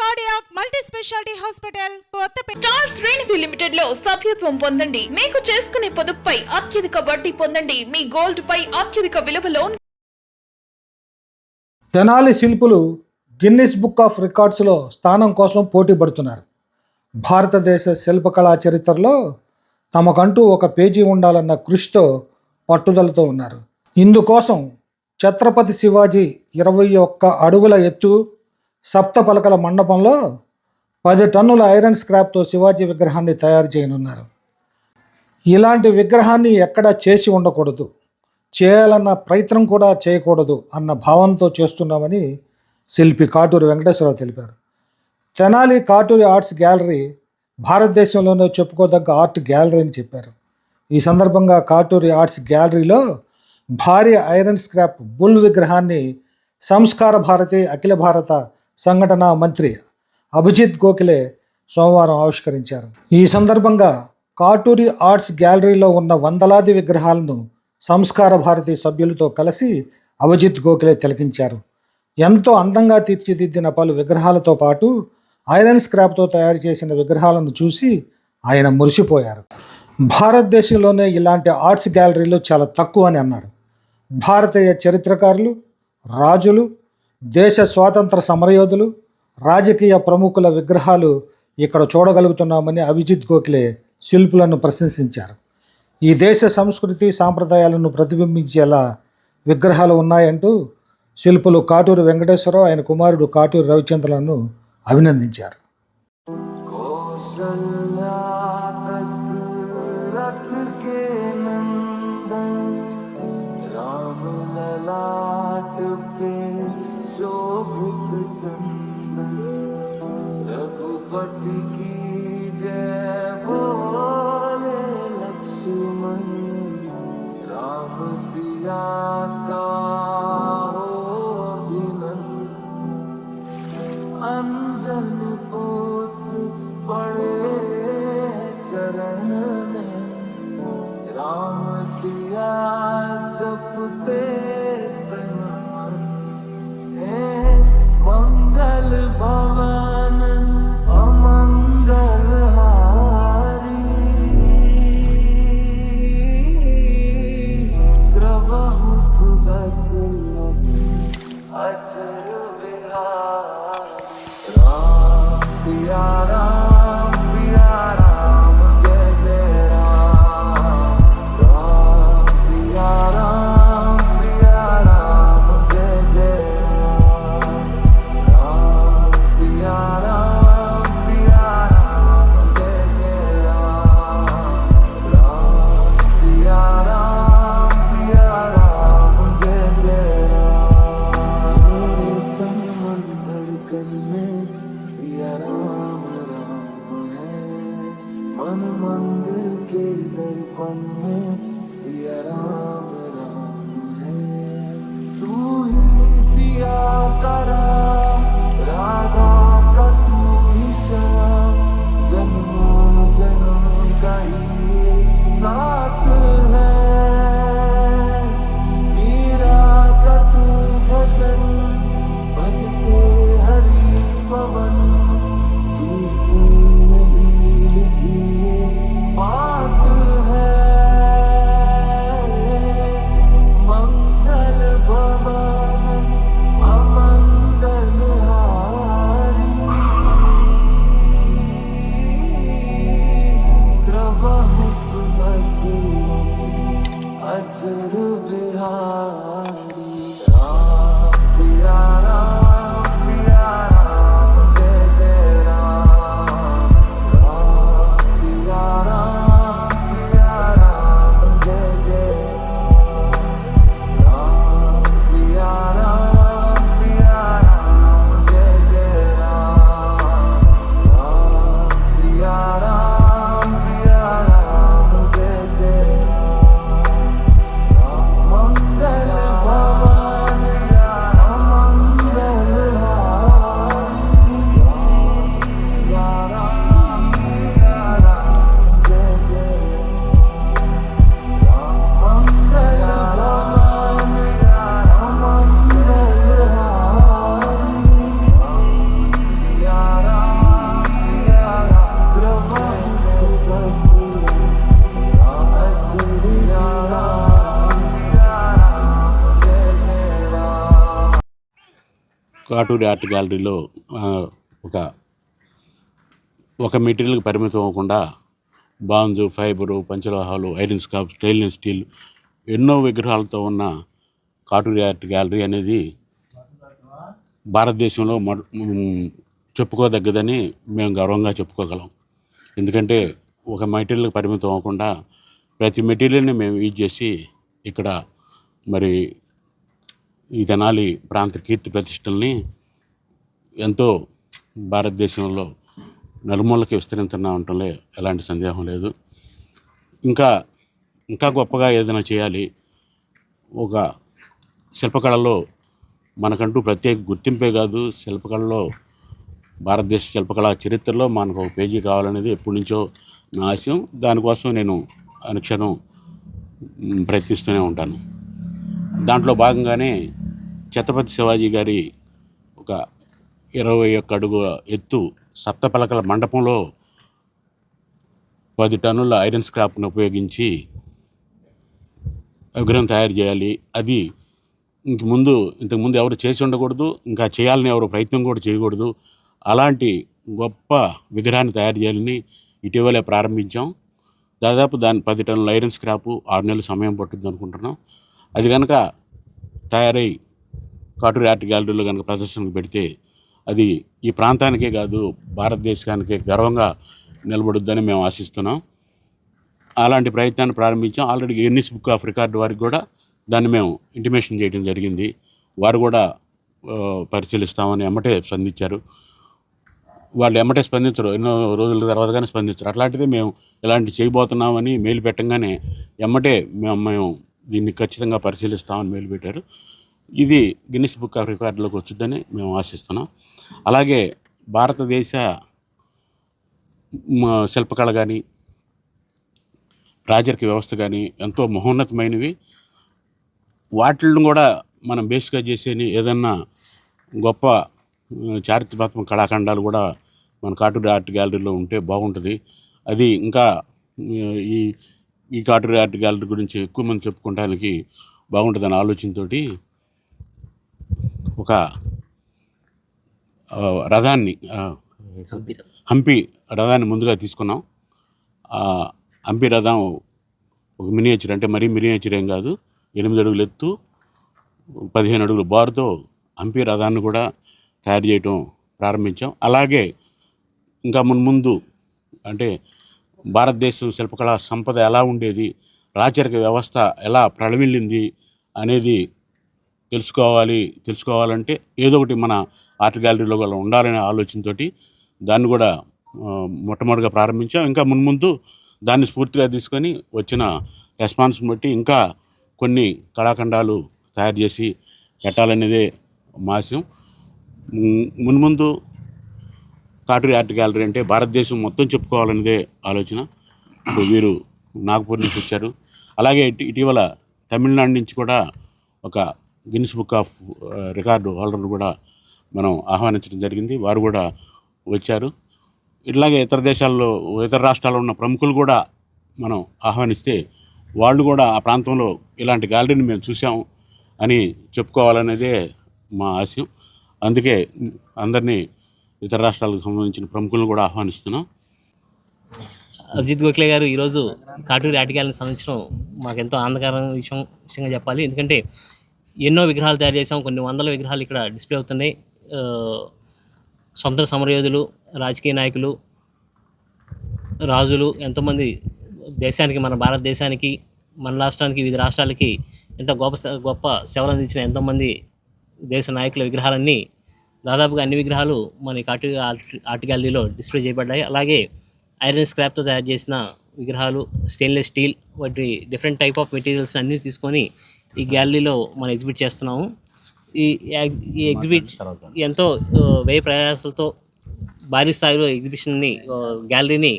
Cardiac multi speciality hospital Kothapeta star శ్రేణిధి లిమిటెడ్లో సభ్యత్వం పొందండి. మీకు చేసుకునే పొదుపుపై అత్యధిక వడ్డీ పొందండి. మీ గోల్డ్ పై అత్యధిక విలువలో తెనాలి శిల్పులు గిన్నిస్ బుక్ ఆఫ్ రికార్డ్స్లో స్థానం కోసం పోటీ పడుతున్నారు. భారతదేశ శిల్పకళా చరిత్రలో తమకంటూ ఒక పేజీ ఉండాలన్న కృషితో పట్టుదలతో ఉన్నారు. ఇందుకోసం ఛత్రపతి శివాజీ ఇరవై ఒక్క అడుగుల ఎత్తు సప్త పలకల మండపంలో పది టన్నుల ఐరన్ స్క్రాప్తో శివాజీ విగ్రహాన్ని తయారు చేయనున్నారు. ఇలాంటి విగ్రహాన్ని ఎక్కడా చేసి ఉండకూడదు. చేయాలన్న ప్రయత్నం కూడా చేయకూడదు అన్న భావంతో చేస్తున్నామని శిల్పి కాటూరి వెంకటేశ్వరరావు తెలిపారు. తెనాలి కాటూరి ఆర్ట్స్ గ్యాలరీ భారతదేశంలోనే చెప్పుకోదగ్గ ఆర్ట్ గ్యాలరీ అని చెప్పారు. ఈ సందర్భంగా కాటూరి ఆర్ట్స్ గ్యాలరీలో భారీ ఐరన్ స్క్రాప్ బుల్ విగ్రహాన్ని సంస్కార భారతి అఖిల భారత సంఘటన మంత్రి అభిజిత్ గోఖలే సోమవారం ఆవిష్కరించారు. ఈ సందర్భంగా కాటూరి ఆర్ట్స్ గ్యాలరీలో ఉన్న వందలాది విగ్రహాలను సంస్కార భారతి సభ్యులతో కలిసి అభిజిత్ గోఖలే తిలకించారు. ఎంతో అందంగా తీర్చిదిద్దిన పలు విగ్రహాలతో పాటు ఐరన్ స్క్రాప్తో తయారు చేసిన విగ్రహాలను చూసి ఆయన మురిసిపోయారు. భారతదేశంలోనే ఇలాంటి ఆర్ట్స్ గ్యాలరీలు చాలా తక్కువ అని అన్నారు. భారతీయ చరిత్రకారులు రాజులు దేశ స్వాతంత్ర సమరయోధులు రాజకీయ ప్రముఖుల విగ్రహాలు ఇక్కడ చూడగలుగుతున్నామని అభిజిత్ గోఖలే శిల్పులను ప్రశంసించారు. ఈ దేశ సంస్కృతి సాంప్రదాయాలను ప్రతిబింబించేలా విగ్రహాలు ఉన్నాయంటూ శిల్పులు కాటూరు వెంకటేశ్వరరావు ఆయన కుమారుడు కాటూరు రవిచంద్రలను అభినందించారు. चंदन रघुपति बोले लक्ष्मण राम सिया కాటూరి ఆర్ట్ గ్యాలరీలో ఒక ఒక మెటీరియల్కి పరిమితం అవ్వకుండా బాంజు ఫైబరు పంచలోహాలు ఐరన్ స్కాప్ స్టెయిన్లెస్ స్టీల్ ఎన్నో విగ్రహాలతో ఉన్న కాటూరి ఆర్ట్ గ్యాలరీ అనేది భారతదేశంలో చెప్పుకోదగ్గదని మేము గౌరవంగా చెప్పుకోగలం. ఎందుకంటే ఒక మెటీరియల్కి పరిమితం అవ్వకుండా ప్రతి మెటీరియల్ని మేము యూజ్ చేసి ఇక్కడ మరి ఈ తెనాలి ప్రాంత కీర్తి ప్రతిష్టల్ని ఎంతో భారతదేశంలో నలుమూలకి విస్తరించున్నా ఉండటంలో ఎలాంటి సందేహం లేదు. ఇంకా ఇంకా గొప్పగా ఏదైనా చేయాలి. ఒక శిల్పకళలో మనకంటూ ప్రత్యేక గుర్తింపే కాదు. శిల్పకళలో భారతదేశ శిల్పకళా చరిత్రలో మనకు ఒక పేజీ కావాలనేది ఎప్పటి నుంచో నా ఆశయం. దానికోసం నేను అనుక్షణం ప్రయత్నిస్తూనే ఉంటాను. దాంట్లో భాగంగానే ఛత్రపతి శివాజీ గారి ఒక ఇరవై ఒక్క అడుగు ఎత్తు సప్తపలకల మండపంలో పది టన్నుల ఐరన్ స్క్రాప్ను ఉపయోగించి విగ్రహం తయారు చేయాలి. అది ఇంక ముందు ఇంతకుముందు ఎవరు చేసి ఉండకూడదు ఇంకా చేయాలని ఎవరు ప్రయత్నం కూడా చేయకూడదు. అలాంటి గొప్ప విగ్రహాన్ని తయారు చేయాలని ఇటీవలే ప్రారంభించాం. దాదాపు దాని పది టన్నుల ఐరన్ స్క్రాపు ఆరు నెలల సమయం పట్టుద్ది అనుకుంటున్నాం. అది కనుక తయారై కాటూరి ఆర్ట్ గ్యాలరీలో కనుక ప్రదర్శనకు పెడితే అది ఈ ప్రాంతానికే కాదు భారతదేశానికే గర్వంగా నిలబడుద్దని మేము ఆశిస్తున్నాం. అలాంటి ప్రయత్నాన్ని ప్రారంభించాం. Already Guinness book of record వారికి కూడా దాన్ని మేము ఇంటిమేషన్ చేయడం జరిగింది. వారు కూడా పరిశీలిస్తామని ఎమ్మటే స్పందించారు. వాళ్ళు ఎమ్మటే స్పందించరు. ఎన్నో రోజుల తర్వాత కానీ స్పందించరు. అట్లాంటిది మేము ఇలాంటి చేయబోతున్నామని మెయిల్ పెట్టంగానే ఎమ్మటే మేము మేము దీన్ని ఖచ్చితంగా పరిశీలిస్తామని మేలు పెట్టారు. ఇది గిన్నిస్ బుక్ ఆఫ్ రికార్డులోకి వచ్చిందని మేము ఆశిస్తున్నాం. అలాగే భారతదేశ శిల్పకళ కానీ రాజరిక వ్యవస్థ కానీ ఎంతో మహోన్నతమైనవి. వాటిని కూడా మనం బేస్గా చేసేని ఏదన్నా గొప్ప చారిత్రాత్మక కళాఖండాలు కూడా మన కార్టూన్ ఆర్ట్ గ్యాలరీలో ఉంటే బాగుంటుంది. అది ఇంకా ఈ ఈ కాటూరి ఆర్ట్ గ్యాలరీ గురించి ఎక్కువ మంది చెప్పుకోవడానికి బాగుంటుందనే ఆలోచనతోటి ఒక రథాన్ని హంపి రథాన్ని ముందుగా తీసుకున్నాం. హంపి రథం ఒక మినియేచర్ అంటే మరీ మినియేచర్ ఏం కాదు ఎనిమిది అడుగులు ఎత్తు పదిహేను అడుగుల బారుతో హంపి రథాన్ని కూడా తయారు చేయటం ప్రారంభించాం. అలాగే ఇంకా మున్ముందు అంటే భారతదేశం శిల్పకళా సంపద ఎలా ఉండేది రాచరిక వ్యవస్థ ఎలా ప్రళవిల్లింది అనేది తెలుసుకోవాలి తెలుసుకోవాలంటే ఏదో ఒకటి మన ఆర్ట్ గ్యాలరీలో కూడా ఉండాలనే ఆలోచనతోటి దాన్ని కూడా మొట్టమొదటిగా ప్రారంభించాం. ఇంకా మున్ముందు దాన్ని స్ఫూర్తిగా తీసుకొని వచ్చిన రెస్పాన్స్ బట్టి ఇంకా కొన్ని కళాఖండాలు తయారు చేసి పెట్టాలనేదే మాసం మున్ముందు కాటూరి ఆర్ట్ గ్యాలరీ అంటే భారతదేశం మొత్తం చెప్పుకోవాలనేదే ఆలోచన. ఇప్పుడు వీరు నాగపూర్ నుంచి వచ్చారు. అలాగే ఇటీవల తమిళనాడు నుంచి కూడా ఒక Guinness book of record holder కూడా మనం ఆహ్వానించడం జరిగింది. వారు కూడా వచ్చారు. ఇట్లాగే ఇతర దేశాల్లో ఇతర రాష్ట్రాల్లో ఉన్న ప్రముఖులు కూడా మనం ఆహ్వానిస్తే వాళ్ళు కూడా ఆ ప్రాంతంలో ఇలాంటి గ్యాలరీని మేము చూసాం అని చెప్పుకోవాలనేదే మా ఆశయం. అందుకే అందరినీ ఇతర రాష్ట్రాలకు సంబంధించిన ప్రముఖులను కూడా ఆహ్వానిస్తున్నాం. అభిజిత్ గోఖలే గారు ఈరోజు కాటూరి ఆర్టికల్ని సంబంధించడం మాకు ఎంతో ఆనందకరమైన విషయం విషయంగా చెప్పాలి. ఎందుకంటే ఎన్నో విగ్రహాలు తయారు చేసాం కొన్ని వందల విగ్రహాలు ఇక్కడ డిస్ప్లే అవుతున్నాయి. సొంత సమరయోధులు రాజకీయ నాయకులు రాజులు ఎంతోమంది దేశానికి మన భారతదేశానికి మన రాష్ట్రానికి వివిధ రాష్ట్రాలకి ఎంతో గొప్ప స- గొప్ప సేవలు అందించిన ఎంతోమంది దేశ నాయకుల విగ్రహాలన్నీ దాదాపుగా అన్ని విగ్రహాలు మన కాటు ఆర్ట్ గ్యాలరీలో డిస్ప్లే చేయబడ్డాయి. అలాగే ఐరన్ స్క్రాప్తో తయారు చేసిన విగ్రహాలు స్టెయిన్లెస్ స్టీల్ వాటి డిఫరెంట్ టైప్ ఆఫ్ మెటీరియల్స్ అన్నీ తీసుకొని ఈ గ్యాలరీలో మనం ఎగ్జిబిట్ చేస్తున్నాము. ఈ ఈ ఎగ్జిబిట్ ఎంతో వ్యయ ప్రయాసాలతో భారీ స్థాయిలో ఎగ్జిబిషన్ని గ్యాలరీని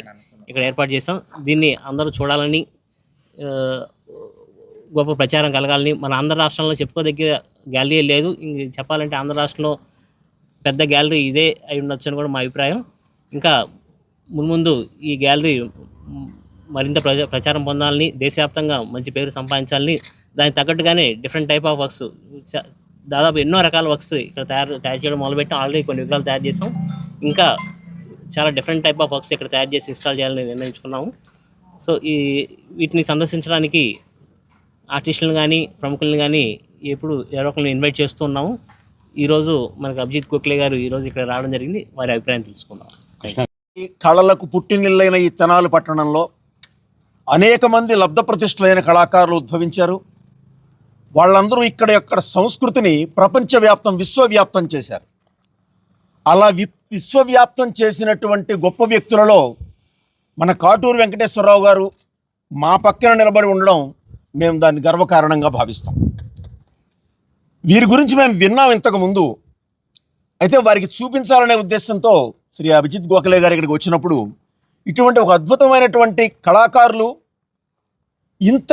ఇక్కడ ఏర్పాటు చేసాం దీన్ని అందరూ చూడాలని గొప్ప ప్రచారం కలగాలని మన ఆంధ్ర రాష్ట్రంలో చెప్పుకోదగ్గర గ్యాలరీ లేదు. ఇంక చెప్పాలంటే ఆంధ్ర రాష్ట్రంలో పెద్ద గ్యాలరీ ఇదే అయి ఉండొచ్చు అని కూడా మా అభిప్రాయం. ఇంకా మున్ముందు ఈ గ్యాలరీ మరింత ప్రజ ప్రచారం పొందాలని దేశవ్యాప్తంగా మంచి పేరు సంపాదించాలని దానికి తగ్గట్టుగానే డిఫరెంట్ టైప్ ఆఫ్ వర్క్స్ దాదాపు ఎన్నో రకాల వర్క్స్ ఇక్కడ తయారు తయారు చేయడం మొదలుపెట్టి ఆల్రెడీ కొన్ని విగ్రహాలు తయారు చేసాం ఇంకా చాలా డిఫరెంట్ టైప్ ఆఫ్ వర్క్స్ ఇక్కడ తయారు చేసి ఇన్స్టాల్ చేయాలని నిర్ణయించుకున్నాము. సో ఈ వీటిని సందర్శించడానికి ఆర్టిస్టులను కానీ ప్రముఖులను కానీ ఎప్పుడు ఎవరో ఒకరిని ఇన్వైట్ చేస్తూ ఉన్నాము. ఈరోజు మనకు అభిజిత్ గోఖలే గారు ఈరోజు ఇక్కడ రావడం జరిగింది. వారి అభిప్రాయం తెలుసుకుందాం. ఈ కళలకు పుట్టినిల్లైన ఈ తెనాలి పట్టణంలో అనేక మంది లబ్ధ ప్రతిష్ఠులైన కళాకారులు ఉద్భవించారు. వాళ్ళందరూ ఇక్కడ యొక్క సంస్కృతిని ప్రపంచవ్యాప్తం విశ్వవ్యాప్తం చేశారు. అలా వి విశ్వవ్యాప్తం చేసినటువంటి గొప్ప వ్యక్తులలో మన కాటూరు వెంకటేశ్వరరావు గారు మా పక్కన నిలబడి ఉండడం మేము దాన్ని గర్వకారణంగా భావిస్తాం. వీరి గురించి మేము విన్నాం ఇంతకు ముందు. అయితే వారికి చూపించాలనే ఉద్దేశంతో శ్రీ అభిజిత్ గోఖలే గారు ఇక్కడికి వచ్చినప్పుడు ఇటువంటి ఒక అద్భుతమైనటువంటి కళాకారులు ఇంత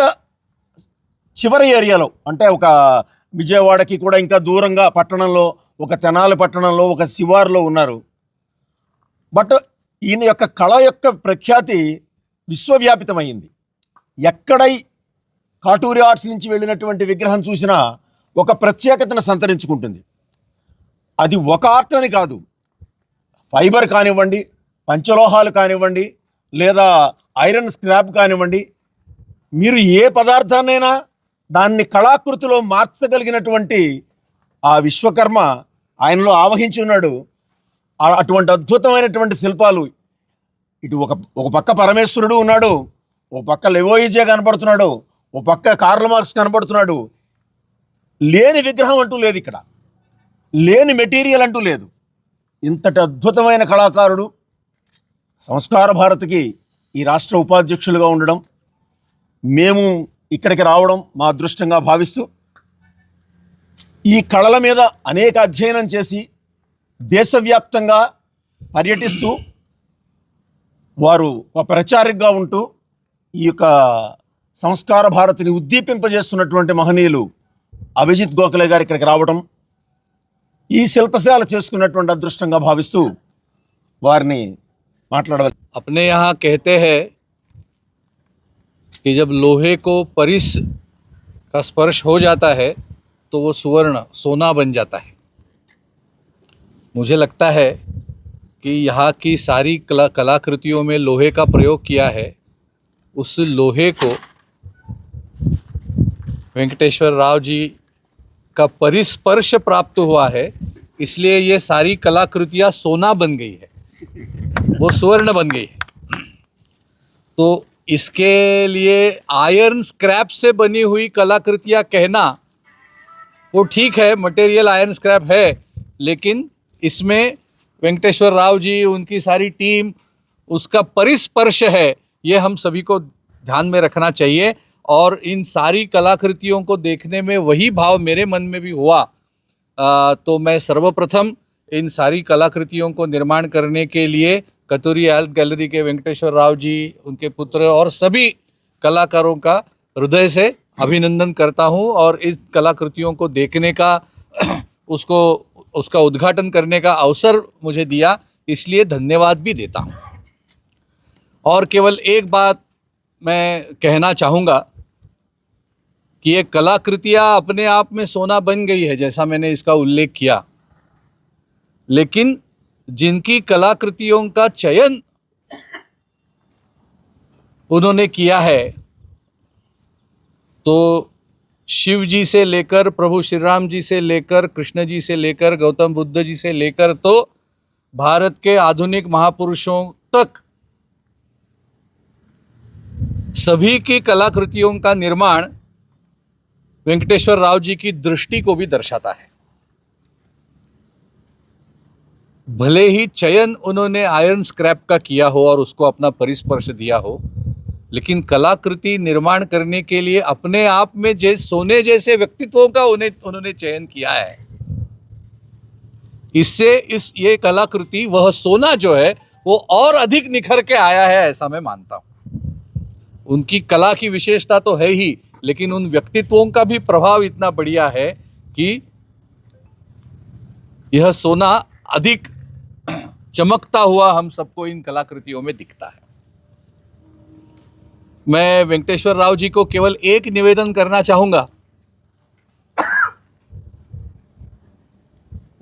చివరి ఏరియాలో అంటే ఒక విజయవాడకి కూడా ఇంకా దూరంగా పట్టణంలో ఒక తెనాలి పట్టణంలో ఒక శివారులో ఉన్నారు. బట్ ఈయన యొక్క కళ యొక్క ప్రఖ్యాతి విశ్వవ్యాపితమైంది. ఎక్కడై కాటూరి ఆర్ట్స్ నుంచి వెళ్ళినటువంటి విగ్రహం చూసినా ఒక ప్రత్యేకతను సంతరించుకుంటుంది. అది ఒక ఆర్ట్ అని కాదు. ఫైబర్ కానివ్వండి పంచలోహాలు కానివ్వండి లేదా ఐరన్ స్క్రాప్ కానివ్వండి మీరు ఏ పదార్థాన్నైనా దాన్ని కళాకృతిలో మార్చగలిగినటువంటి ఆ విశ్వకర్మ ఆయనలో ఆవహించి ఉన్నాడు. అటువంటి అద్భుతమైనటువంటి శిల్పాలు. ఇటు ఒక ఒక పక్క పరమేశ్వరుడు ఉన్నాడు. ఒక పక్క లెవోయిజే కనబడుతున్నాడు ఒక పక్క కార్ల మార్క్స్ కనబడుతున్నాడు లేని విగ్రహం అంటూ లేదు ఇక్కడ. లేని మెటీరియల్ అంటూ లేదు. ఇంతటి అద్భుతమైన కళాకారుడు సంస్కార భారతికి ఈ రాష్ట్ర ఉపాధ్యక్షులుగా ఉండడం మేము ఇక్కడికి రావడం మా అదృష్టంగా భావిస్తూ ఈ కళల మీద అనేక అధ్యయనం చేసి దేశవ్యాప్తంగా పర్యటిస్తూ వారు ఒక ప్రచారికగా ఉంటూ ఈ యొక్క సంస్కార భారతిని ఉద్దీపింపజేస్తున్నటువంటి మహనీయులు అభిజిత్ గోఖలే గారు ఇక్కడికి రావడం ఈ శిల్పశాల చేసుకున్నటువంటి అదృష్టంగా భావిస్తూ వారిని మాట్లాడవలసి अपने यहाँ कहते हैं कि जब लोहे को परिस का स्पर्श हो जाता है तो वो सुवर्ण सोना बन जाता है मुझे लगता है कि यहाँ की सारी कला कलाकृतियों में लोहे का प्रयोग किया है उस लोहे को वेंकटेश्वर राव जी का परिस्पर्श प्राप्त हुआ है, इसलिए ये सारी कलाकृतियाँ सोना बन गई है। वो स्वर्ण बन गई है। तो इसके लिए आयरन स्क्रैप से बनी हुई कलाकृतियाँ कहना, वो ठीक है मटेरियल आयरन स्क्रैप है, लेकिन इसमें वेंकटेश्वर राव जी, उनकी सारी टीम उसका परिस्पर्श है, ये हम सभी को ध्यान में रखना चाहिए। और इन सारी कलाकृतियों को देखने में वही भाव मेरे मन में भी हुआ। आ, तो मैं सर्वप्रथम इन सारी कलाकृतियों को निर्माण करने के लिए कतूरी आर्ट गैलरी के वेंकटेश्वर राव जी उनके पुत्र और सभी कलाकारों का हृदय से अभिनंदन करता हूँ और इस कलाकृतियों को देखने का उसको उसका उद्घाटन करने का अवसर मुझे दिया इसलिए धन्यवाद भी देता हूँ। और केवल एक बात मैं कहना चाहूँगा कि ये कलाकृतियाँ अपने आप में सोना बन गई है, जैसा मैंने इसका उल्लेख किया। लेकिन जिनकी कलाकृतियों का चयन उन्होंने किया है तो शिव जी से लेकर, प्रभु श्री राम जी से लेकर, कृष्ण जी से लेकर, गौतम बुद्ध जी से लेकर तो भारत के आधुनिक महापुरुषों तक सभी की कलाकृतियों का निर्माण वेंकटेश्वर राव जी की दृष्टि को भी दर्शाता है। भले ही चयन उन्होंने आयरन स्क्रैप का किया हो और उसको अपना परिस्पर्श दिया हो, लेकिन कलाकृति निर्माण करने के लिए अपने आप में जे, सोने जैसे व्यक्तित्वों का उन्हें, उन्होंने चयन किया है। इससे इस, ये कलाकृति, वह सोना जो है, वो और अधिक निखर के आया है ऐसा मैं मानता हूँ। उनकी कला की विशेषता तो है ही लेकिन उन व्यक्तित्वों का भी प्रभाव इतना बढ़िया है कि यह सोना अधिक चमकता हुआ हम सबको इन कलाकृतियों में दिखता है। मैं वेंकटेश्वर राव जी को केवल एक निवेदन करना चाहूँगा।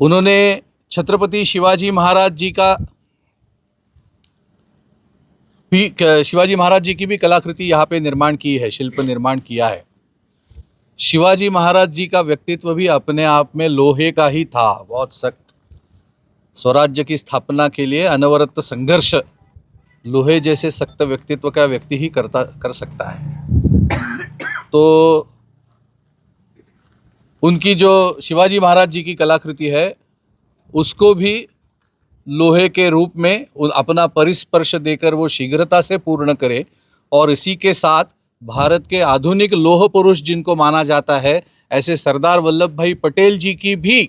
उन्होंने छत्रपति शिवाजी महाराज जी का शिवाजी महाराज जी की भी कलाकृति यहाँ पे निर्माण की है, शिल्प निर्माण किया है। शिवाजी महाराज जी का व्यक्तित्व भी अपने आप में लोहे का ही था, बहुत सख्त। स्वराज्य की स्थापना के लिए अनवरत संघर्ष लोहे जैसे सख्त व्यक्तित्व का व्यक्ति ही करता, कर सकता है। तो उनकी जो शिवाजी महाराज जी की कलाकृति है, उसको भी लोहे के रूप में अपना परिस्पर्श देकर वो शीघ्रता से पूर्ण करे। और इसी के साथ भारत के आधुनिक लोह पुरुष जिनको माना जाता है, ऐसे सरदार वल्लभ भाई पटेल जी की भी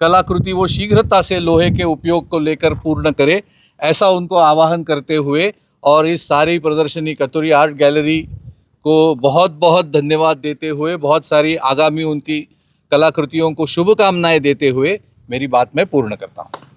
कलाकृति वो शीघ्रता से लोहे के उपयोग को लेकर पूर्ण करे, ऐसा उनको आवाहन करते हुए और इस सारी प्रदर्शनी कतुरी आर्ट गैलरी को बहुत बहुत धन्यवाद देते हुए, बहुत सारी आगामी उनकी कलाकृतियों को शुभकामनाएँ देते हुए मेरी बात मैं पूर्ण करता हूँ।